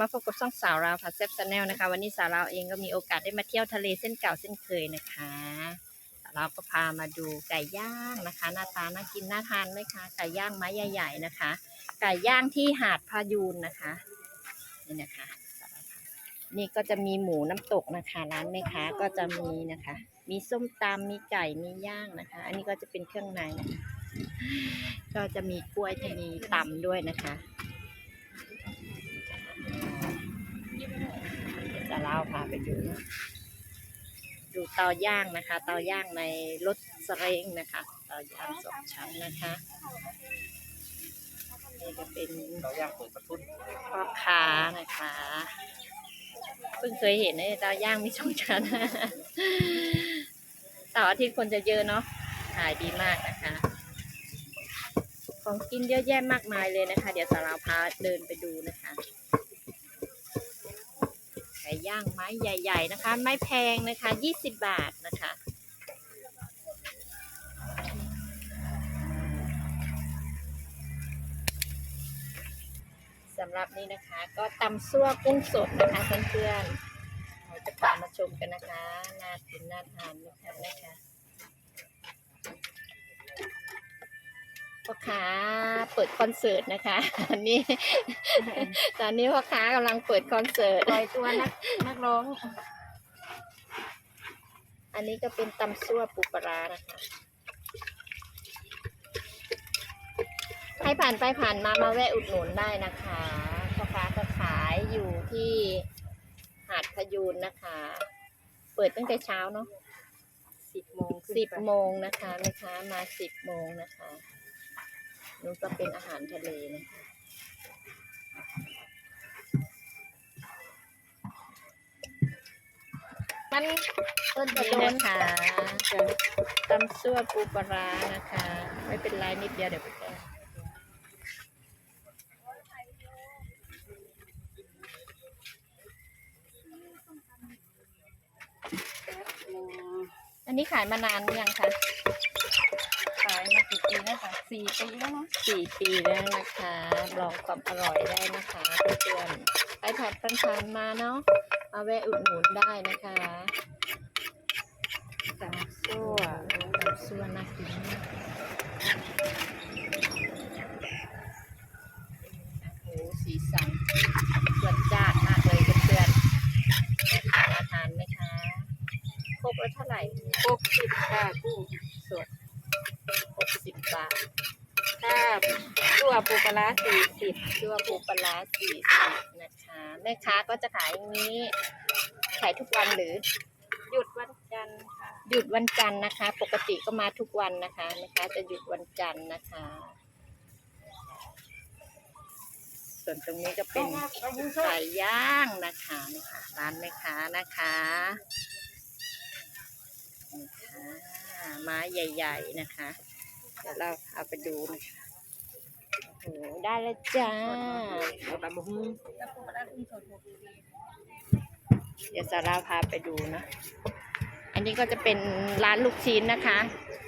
มาพบกับช่องสาวเราวค่ะแซ่บชาแนลนะคะ วันนี้สาวเราวเองก็มีโอกาสได้มาเที่ยวทะเลเส้นเก่าเส้นเคยนะคะสาวเราวก็พามาดูไก่ย่างนะคะ หน้าตาน่ากินน่าทานไหมคะไก่ย่างไม้ใหญ่ ๆนะคะ ไก่ย่างที่หาดพายูนนะคะนี่นะคะ นี่ก็จะมีหมูน้ำตกนะคะร้านแม่ค้าก็จะมีนะคะ มีส้มตำมีไก่มีย่างนะคะ อันนี้ก็จะเป็นเครื่องในนะคะก็จะมีกล้วยที่มีตำด้วยนะคะ จะเล่าพาไปดู ดูเตาย่างนะคะ เตาย่างในรถสเรงนะคะ เตาย่างสองชั้นนะคะนี่ก็เป็นเราย่างเปิดประทุนพ่อค้านะคะเพิ่งเคยเห็นในเตาย่างมีสองชั้นเสาร์อาทิตย์คนจะเยอะเนาะขายดีมากนะคะ ของกินเยอะแยะมากมายเลยนะคะ เดี๋ยวสาราวพาเดินไปดูนะคะ ก่ย่างไม้ใหญ่ ๆ นะคะ ไม้แพงนะคะ 20 บาทนะคะ สำหรับนี้นะคะ ก็ตำซั่วกุ้งสดนะคะเพื่อนๆเราจะพามาชมกันนะคะ น่ากินน่าทานนะคะนะคะ พ่อค้าเปิดคอนเสิร์ตนะคะอันนี้ ตอนนี้พ่อค้ากำลังเปิดคอนเสิร์ต ปล่อยตัวนักนักร้อง อันนี้ก็เป็นตำซั่วปูปลาร้านะคะ ใครผ่านไปผ่านมามาแวะอุดหนุนได้นะคะพ่อค้าก็ขายอยู่ที่หาดพยูนนะคะ เปิดตั้งแต่เช้าเนาะสิบโมงขึ้นสิบไปโมงนะคะแม่ค้ามาสิบโมงนะคะ นู่นก็เป็นอาหารทะเลนะมันเพิ่นจะนี่โดนนะคะตำซั่วปูปลาร้านะคะ ไม่เป็นไรนิดเดียวเดี๋ยวไปแก้อันนี้ขายมานานหรือยังคะ ขายมากี่ปีแล้วค่ะ สี่ปีแล้วเนาะสี่ปีแล้วนะคะลองความอร่อยได้นะคะเพื่อนๆไปผัดปันผ่านๆมาเนาะมาแวะอุดหนุนได้นะคะสามซั่วตำซั่วน่ากินมากโอ้โหสีสันสดจ้านมากเลยเพื่อนๆน่าทานไหมคะครบแล้วเท่าไหร่ หกสิบค่ะกุ้ง สดหกสิบบาท ถ้า ตัวปูปลาร้าสี่สิบชื่อว่าปูปลาร้าสี่สิบนะคะ แม่ค้าก็จะขายอย่างนี้ ขายทุกวันหรือ หยุดวันจันทร์ค่ะ หยุดวันจันทร์นะคะ ปกติก็มาทุกวันนะคะแม่ค้าจะหยุดวันจันทร์นะคะ ส่วนตรงนี้ก็เป็นไก่ย่างนะคะนี่ค่ะร้านแม่ค้านะคะนี่ค่ะไม้ใหญ่ ๆ นะคะ เดี๋ยวเราเอาไปดูนะคะ โหได้แล้วจ้าเอาตำบักหุ่งแล้วปูปลาร้ากุ้งเดี๋ยวสาราพาไปดูนะ อันนี้ก็จะเป็นร้านลูกชิ้นนะคะ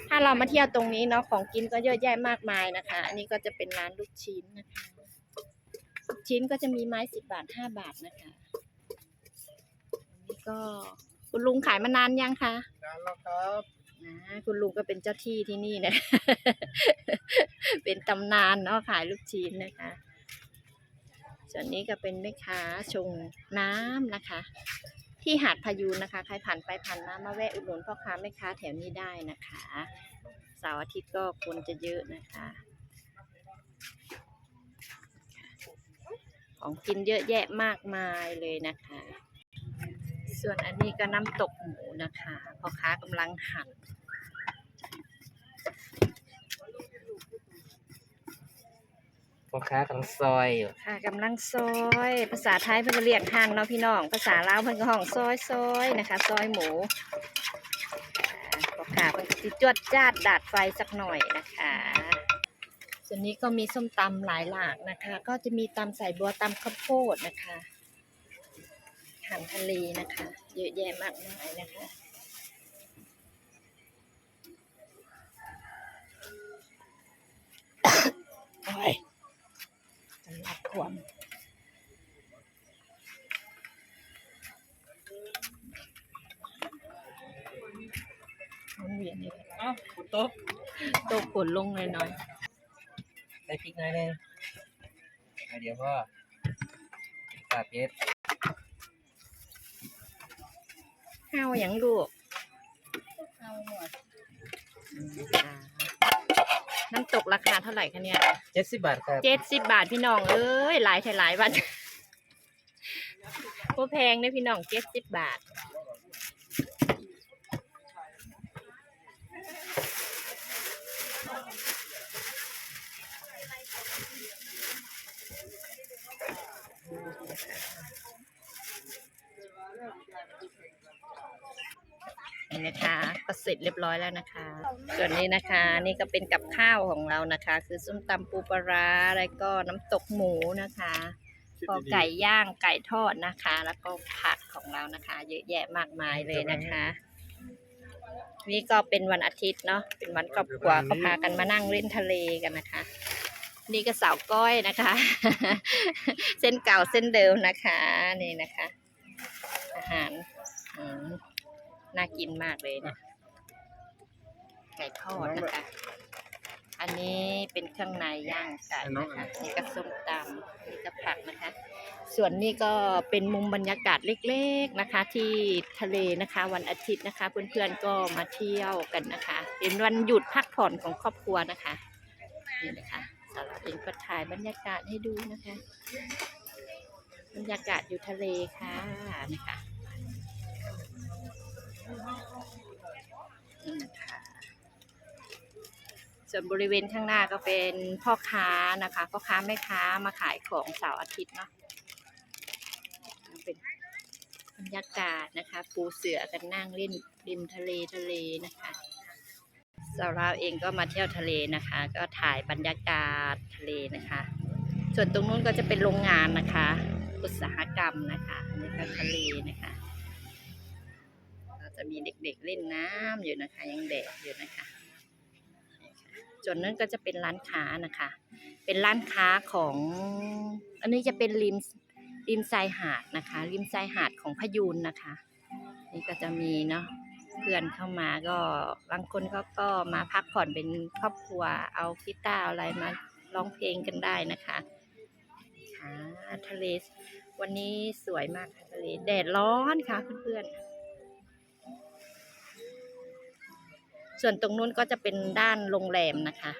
ถ้าเรามาเที่ยวตรงนี้เนาะของกินก็เยอะแยะมากมายนะคะ อันนี้ก็จะเป็นร้านลูกชิ้นนะคะลูกชิ้นก็จะมีไม้สิบบาทห้าบาทนะคะนนี้ก็คุณลุงขายมานานยังคะนานแล้วครับ คุณลุงก็เป็นเจ้าที่ที่นี่นะ เป็นตำนานเนาะขายลูกชิ้นนะคะ ส่วนนี้ก็เป็นแม่ค้าชงน้ำนะคะ ที่หาดพายูนนะคะ ใครผ่านไปผ่านมามาแวะอุดหนุนพ่อค้าแม่ค้าแถวนี้ได้นะคะเสาร์อาทิตย์ก็คนจะเยอะนะคะ ของกินเยอะแยะมากมายเลยนะคะส่วนอันนี้ก็น้ำตกหมูนะคะพ่อค้ากำลังหั่น พ่อค้ากำลังซอยอยู่ค่ะกำลังซอย ภาษาไทยเพิ่นก็เรียกหั่นเนาะพี่น้อง ภาษาลาวเพิ่นก็ห้องซอยซอยนะคะซอยหมูพ่อค้าเพิ่นก็สิจวดจ้าดดาดไฟสักหน่อยนะคะส่วนนี้ก็มีส้มตำหลายหลากนะคะ ก็จะมีตำใส่บัวตำข้าวโพดนะคะอาหารทะเลนะคะ เยอะแยะมากมายนะคะโอ้ย ท่วมมันเวียนเละอ้าวตกตกฝนลงหน่อยใส่พริกหน่อยเลยงอเดี๋ยวพ่อปลาเป็ดเห้าอย่างลูเอาหมด อืมา น้ำตกราคาเท่าไหร่คะเนี่ยเจ็ดสิบบาทครับเจ็ดสิบบาทพี่น้องเอ้ยหลายไทยหลายวันพวแพงเนี่ยพี่น้องเจ็ดสิบบาท นี่นะคะก็เสร็จเรียบร้อยแล้วนะคะ ส่วนนี้นะคะนี่ก็เป็นกับข้าวของเรานะคะ คือส้มตำปูปลาร้าแล้วก็น้ำตกหมูนะคะก็ไก่ย่างไก่ทอดนะคะ แล้วก็ผักของเรานะคะ เยอะแยะมากมายเลยนะคะ นี่ก็เป็นวันอาทิตย์เนาะเป็นวันครอบครัวก็พากันมานั่งเล่นทะเลกันนะคะ นี่ก็สาวก้อยนะคะ เส้นเก่าเส้นเดิมนะคะ นี่นะคะ อาหารอืม น่ากินมากเลยนะไก่ทอดนะคะ อันนี้เป็นเครื่องในย่างไก่นะคะ นี่ก็ส้มตำนี่ก็ผักนะคะ ส่วนนี้ก็เป็นมุมบรรยากาศเล็กๆนะคะ ที่ทะเลนะคะ วันอาทิตย์นะคะ เพื่อนๆก็มาเที่ยวกันนะคะ เป็นวันหยุดพักผ่อนของครอบครัวนะคะนี่นะคะสำหรับเองก็ถ่ายบรรยากาศให้ดูนะคะ บรรยากาศอยู่ทะเลค่ะนะคะอืมค่ะ ส่วนบริเวณข้างหน้าก็เป็นพ่อค้านะคะ พ่อค้าแม่ค้ามาขายของเสาร์อาทิตย์เนาะเป็นบรรยากาศนะคะ ปูเสือกันนั่งเล่นริมทะเลทะเลนะคะสาวเราวเองก็มาเที่ยวทะเลนะคะ ก็ถ่ายบรรยากาศทะเลนะคะ ส่วนตรงนู้นก็จะเป็นโรงงานนะคะ อุตสาหกรรมนะคะนี่ก็ทะเลนะคะ จะมีเด็กๆเล่นน้ำอยู่นะคะ ยังแดดอยู่นะคะส่วนนั้นก็จะเป็นร้านค้านะคะ เป็นร้านค้าของ อันนี้จะเป็นริมริมชายหาดนะคะ ริมชายหาดของพยูนนะคะ นี่ก็จะมีเนาะเพื่อนเข้ามาก็บางคนเขาก็มาพักผ่อนเป็นครอบครัวเอากีตาร์อะไรมาร้องเพลงกันได้นะคะค่ะทะเลวันนี้สวยมากค่ะทะเลแดดร้อนค่ะเพื่อนๆ ส่วนตรงนู้นก็จะเป็นด้านโรงแรมนะคะ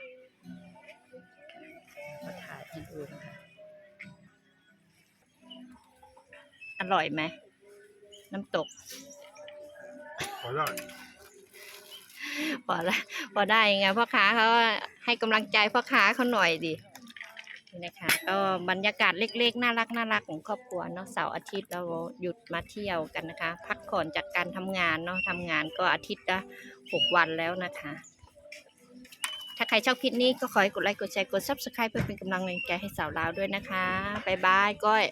มาถ่ายให้ดูนะคะ อร่อยไหม น้ำตกขอได้พอละพอได้ไงพ่อค้าเขาให้กำลังใจพ่อค้าเขาหน่อยดิ นะคะ ก็บรรยากาศเล็กๆ น่ารักน่ารักของครอบครัวเนาะเสาร์อาทิตย์เราหยุดมาเที่ยวกันนะคะ พักผ่อนจากการทำงานเนาะทำงานก็อาทิตย์ละหกวันแล้วนะคะ ถ้าใครชอบคลิปนี้ก็ขอให้กดไลค์กดแชร์กด subscribe เพื่อเป็นกำลังใจให้สาวลาวด้วยนะคะบ๊ายบายก้อย